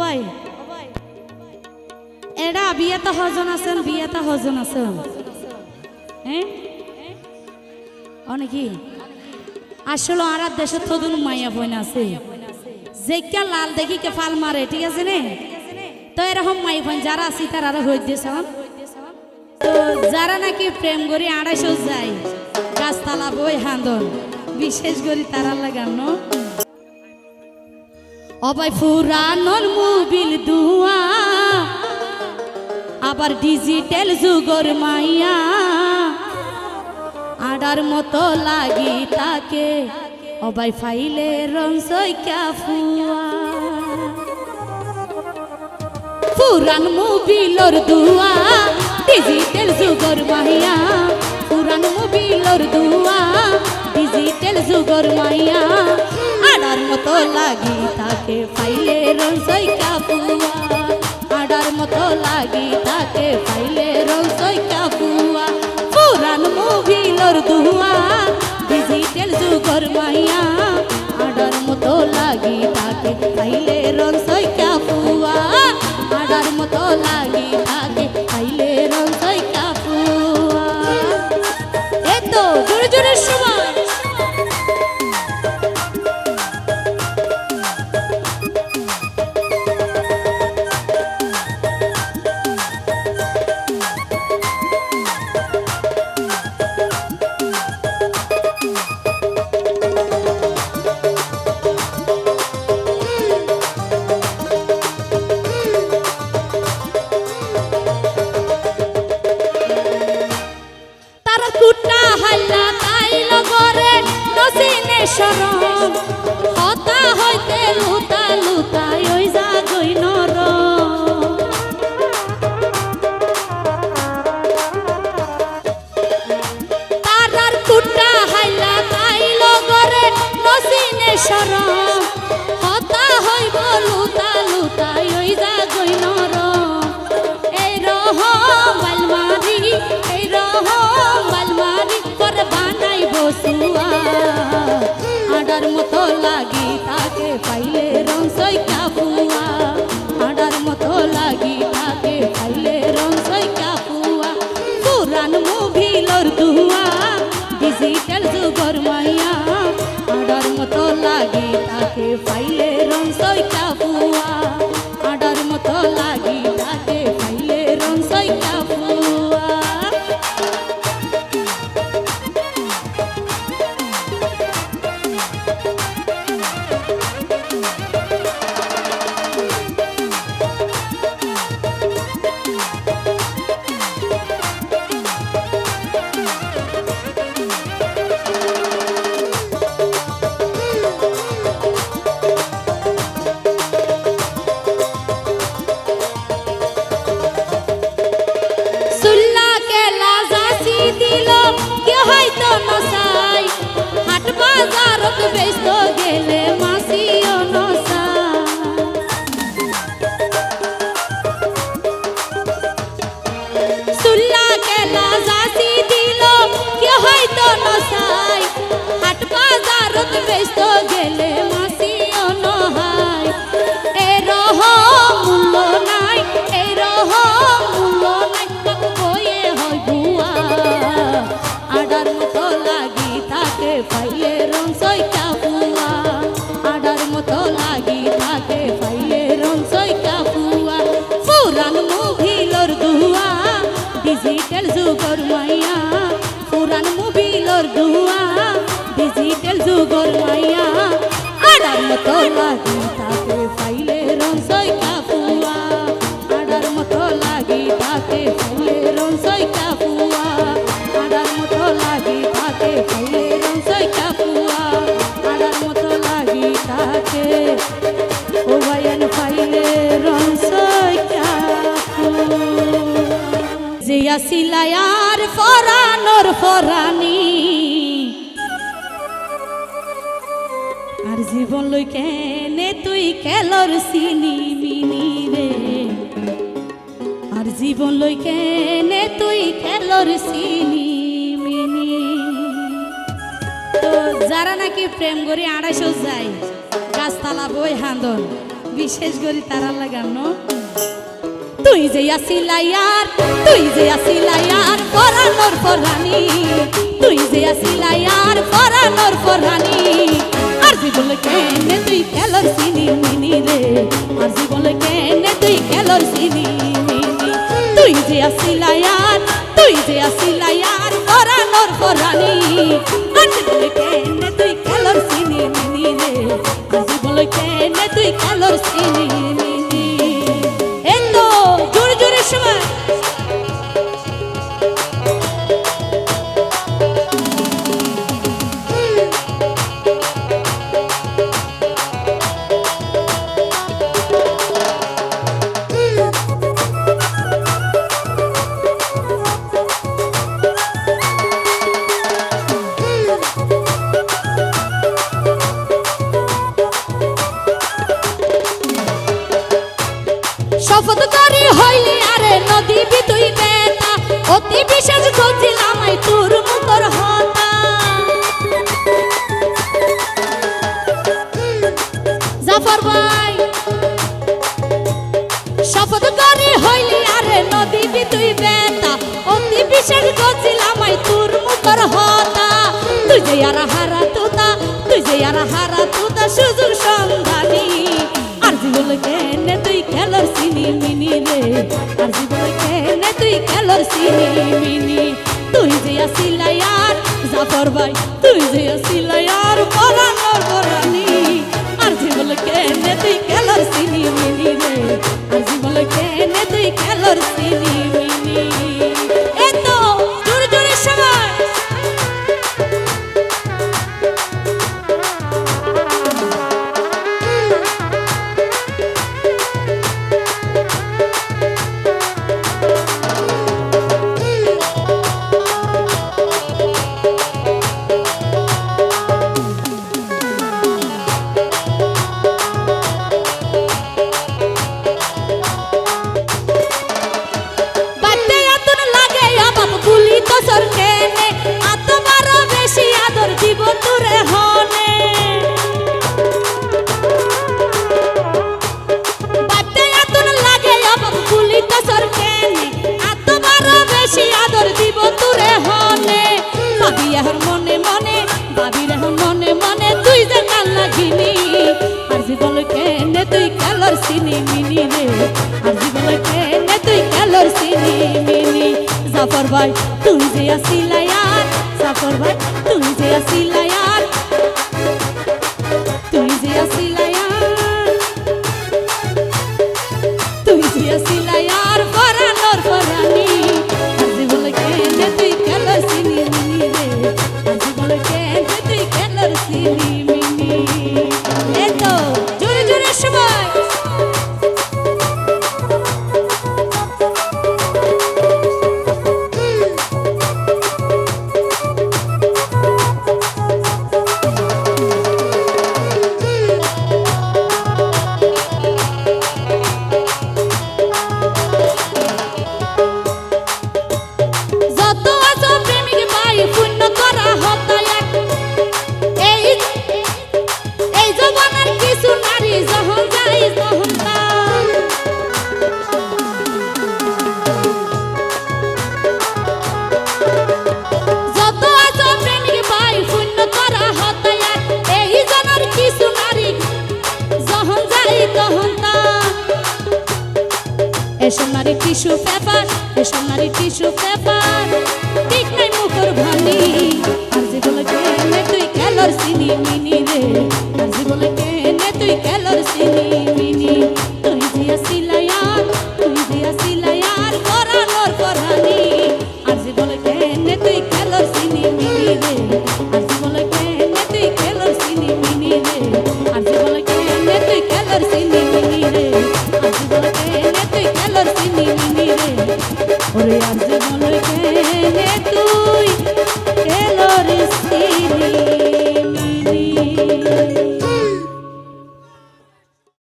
ভাই এরা বিয়েতে হজন আছেন বিয়েতে হজন আছেন। হ্যাঁ অনেকি আসলে আর দেশের থদুন মাইয়া বইন আছে। যেকা লাল দেখি কে ফাল মারে, ঠিক আছে নে? তো এরকম মাই বোন যারা আছে তারা আরও হয়ে দিয়েছ তো যারা নাকি প্রেম করি আড়াইশো যায়, গাছতলা বই হান্দন বিশেষ করে তারা লাগানো অবাই ফুরানোর মোবিল দুয়া, আবার ডিজিটাল যুগর মাইয়া, আডার মতো লাগি তাকে, অবাই ফাইলে রং সৈকা ফুয়া। পুরান মোবিলর দুয়া, ডিজিটাল যুগর মাইয়া পুরান মোবিলর দুয়া, ডিজিটাল যুগর মাইয়া, আডার মতো লাগি তাকে ফাইলে রং কাপুয়া আডার মতো লাগি তাকে ফাইলে রং কাপুয়া পুরান মুভিলর দুয়া ডিজিটাল যুগর মাইয়া। আডার মতো লাগি তাকে ফাইলে রং কাপুয়া আডার মতো লাগি তাকে নসিনে শরম হতা হইতে লুতা লুতাই ওই যা গই তারার কুটা হাইলা তাইল গরে নসিনে শরম হতা হইব লুতা লুতাই ওই যা গই এই রহম বালমারি এই রহম বালমারি করে বানাই বসুয়া আডার মতো লাগি তাকে পাইলে রং সৈকা ফুয়া। আডার মতো লাগি তাকে পাইলে রং সৈকা ফুয়া। পুরান মুভিলর দুয়া ডিজিটাল যুগর মাইয়া। আডার মতো লাগি তাকে পাইলে রং সৈকা যে আসিলায়ার ফরানোর ফরানি। আর জীবন লই কেনে তুই খেলর সিনি মিনি রে। আর জীবন লই কেনে তুই খেলর সিনি মিনি। তো যারা নাকি প্রেম করি আড়াইশো যায়, গাছতলা বই হান্দন বিশেষ করে তারা লাগানো তুই যে আসিলাইয়ার তুই যে আসিলাইয়ার পরানোর পরানি তুই যে আসিলাইয়ার পরানোর পরানি আর জীবন কেনে তুই খেলর চিনি মিনি রে। আর জীবন কেনে তুই খেলর চিনি মিনি তুই যে আসিলাইয়ার তুই যে আসিলাইয়ার পরানোর পরানি আর জীবন কেনে তুই খেলর চিনি মিনি রে। আর জীবন কেনে তুই খেলর চিনি তোর হতা। তুই যে আর হারা তোতা, তুই যে আর হারা তোতা, সুযোগ সন্ধানী। আর জীবন কেন তুই খেলর সিনি মিনি রে। আর জীবন কেন তুই খেলর সিনি মিনি। তুই যে আসিলাই আর জাফর ভাই, তুই যে আসিলাই আর সিনি মিনি রে। আর জীবন কেনে তুই কালর সিনি মিনি জাফর ভাই, তুই যে আসিলাই আর জাফর ভাই, তুই যে আসিলাই আর এসব